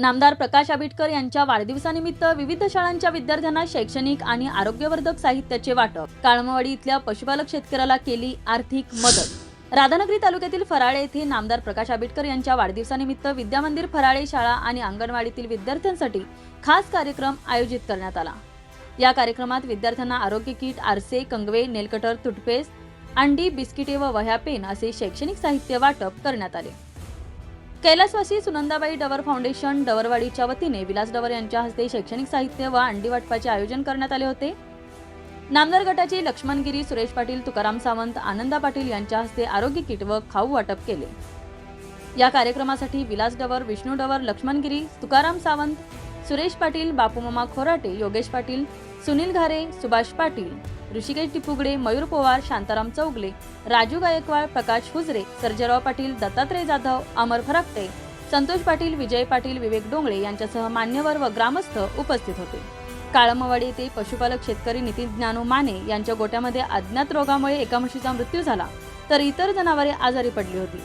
नामदार प्रकाश आबिटकर यांच्या वाढदिवसानिमित्त विविध शाळांच्या विद्यार्थ्यांना शैक्षणिक आणि आरोग्यवर्धक साहित्याचे वाटप. काळमवाडी इथल्या पशुपालक शेतकऱ्याला केली आर्थिक मदत. राधानगरी तालुक्यातील फराळे येथे नामदार प्रकाश आबिटकर यांच्या वाढदिवसानिमित्त विद्यामंदिर फराळे शाळा आणि अंगणवाडीतील विद्यार्थ्यांसाठी खास कार्यक्रम आयोजित करण्यात आला. या कार्यक्रमात विद्यार्थ्यांना आरोग्य किट आरसे कंगवे नेलकटर टूथपेस्ट अंडी बिस्किटे व वह्या पेन असे शैक्षणिक साहित्य वाटप करण्यात आले. कैलासवासी सुनंदाबाई डवर फाउंडेशन डवरवाडीच्या वतीने विलास डवर यांच्या हस्ते शैक्षणिक साहित्य व अंडी वाटपाचे आयोजन करण्यात आले होते. नामदार गटाचे लक्ष्मणगिरी सुरेश पाटील तुकाराम सावंत आनंदा पाटील यांच्या हस्ते आरोग्य किट व खाऊ वाटप केले. या कार्यक्रमासाठी विलास डवर विष्णू डवर लक्ष्मणगिरी तुकाराम सावंत सुरेश पाटील बापूमामा खोराटे योगेश पाटील सुनील घारे सुभाष पाटील ऋषिकेश टिपुगडे मयूर पवार शांताराम चौगले राजू गायकवाड प्रकाश हुजरे सर्जराव पाटील दत्तात्रय जाधव अमर फराकटे संतोष पाटील विजय पाटील विवेक डोंगळे यांच्यासह मान्यवर व ग्रामस्थ उपस्थित होते. काळमवाडी येथे पशुपालक शेतकरी नितीन ज्ञानू माने यांच्या गोट्यामध्ये अज्ञात रोगामुळे एका म्हशीचा मृत्यू झाला तर इतर जनावरे आजारी पडली होती.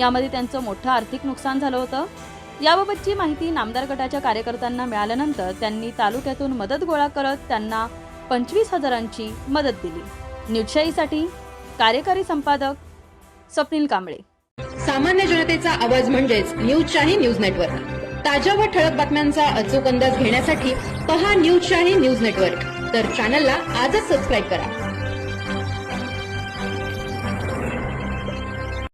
यामध्ये त्यांचं मोठं आर्थिक नुकसान झालं होतं. याबाबतची माहिती नामदार गटाच्या कार्यकर्त्यांना मिळाल्यानंतर त्यांनी तालुक्यातून मदत गोळा करत त्यांना पंचवीस हजारांची मदत दिली. न्यूजशाहीसाठी कार्यकारी संपादक स्वप्नील कांबळे. सामान्य जनतेचा आवाज म्हणजेच न्यूजशाही न्यूज नेटवर्क. ताज्या व ठळक बातम्यांचा अचूक अंदाज घेण्यासाठी पहा न्यूजशाही न्यूज नेटवर्क. तर चॅनलला आजच सबस्क्राईब करा.